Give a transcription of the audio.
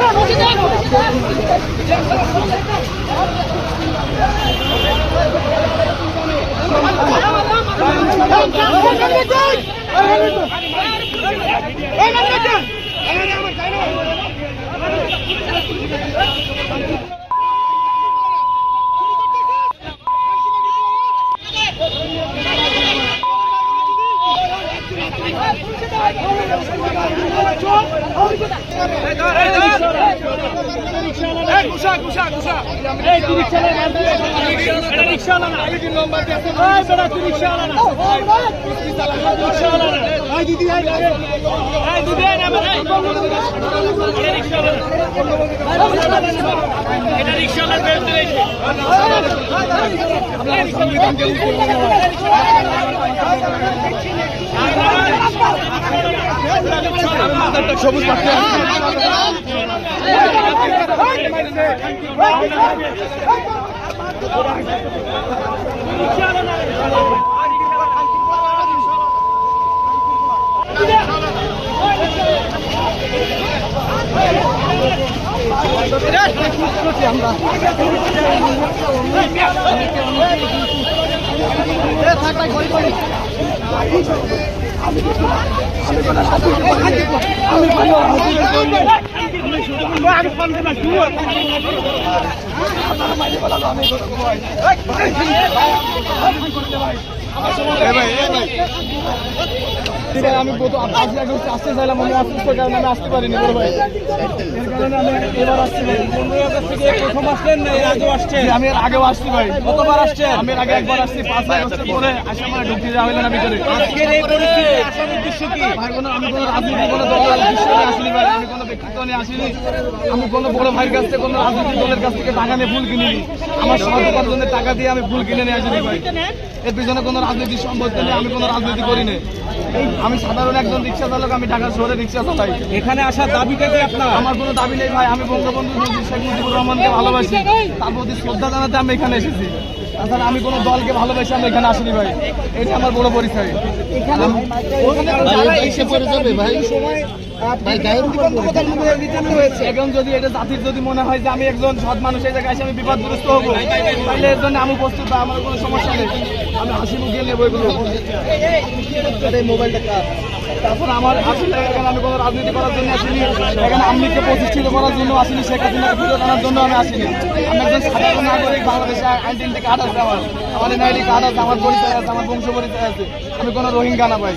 আমার Hey kuşak kuşak kuşak. Hey dirikçeler verdi. Ben rikşa alana. Ali bin Lombard yaptı. Hay Berat rikşa alana. Rikşa alana. Hay Didi hay. Hay Didi hay hemen hay. Rikşa alana. এটা রিক্সাওয়ালার bell দিয়েছে রিক্সাওয়ালা ভাই আমি গত পাঁচ লাখ হচ্ছে আসতে চাইলাম আমি অসুস্থ কারণে আমি আসতে পারিনি বড় ভাই। এর কারণে আমি এবার আসছি ভাই। প্রথম আসলেন না এর আগেও আসছেন? আমি এর আগেও আসছি ভাই। কতবার আসছেন? আমি এর আগে একবার আসছি পাঁচ পরে আসে আমার ঢুকতে যাওয়া হইল না ভিতরে। আজকের এই পরিস্থিতি আসার উদ্দেশ্য কি? ভাই কোনো আমি কোনো রাজনীতি কোনো দলের উদ্দেশ্য আসিনি ভাই। আমি কোনো ব্যক্তিত্ব নিয়ে আসিনি। আমি কোনো বড় ভাইয়ের কাছ থেকে কোনো রাজনৈতিক দলের কাছ থেকে টাকা নিয়ে ফুল কিনিনি। আমার সহজ উপার্জনের টাকা দিয়ে আমি ফুল কিনে নিয়ে আসিনি ভাই। এর পিছনে কোনো রাজনৈতিক সম্পর্ক নেই আমি কোনো রাজনীতি করি না আমি সাধারণ একজন রিক্সা চালক আমি ঢাকা শহরে রিক্সা চালাই। এখানে আসার দাবিটা কি আপনার? আমার কোনো দাবি নেই ভাই আমি বঙ্গবন্ধু শেখ মুজিবুর রহমানকে ভালোবাসি। তার প্রতি শ্রদ্ধা জানাতে আমি এখানে এসেছি। তাছাড়া আমি কোনো দলকে ভালোবাসি আমি এখানে আসিনি ভাই। এটা আমার বড় পরিচয়। এসে পড়ে যাবে ভাই। এখন যদি এটা জাতির যদি মনে হয় যে আমি একজন সৎ মানুষ এই জায়গায় এসে আমি বিপদগ্রস্ত হব তাহলে এর জন্য আমি প্রস্তুত আমার কোনো সমস্যা নেই। আমি হাসি মুখে নেব এগুলো। মোবাইলটা তারপর আমার আসলে এখানে আমি কোনো রাজনীতি করার জন্য আসিনি। এখানে আমলিকে প্রতিষ্ঠিত করার জন্য আসিনি শেখ হাসিনাকে আনার জন্য আমি আসিনি। আমি একজন সাধারণ নাগরিক বাংলাদেশে আইডেন্টি কার্ড আছে আমার আমার এনআইডি কার্ড আছে আমার পরিচয় আছে আমার বংশ পরিচয় আছে। আমি কোনো রোহিঙ্গা না ভাই।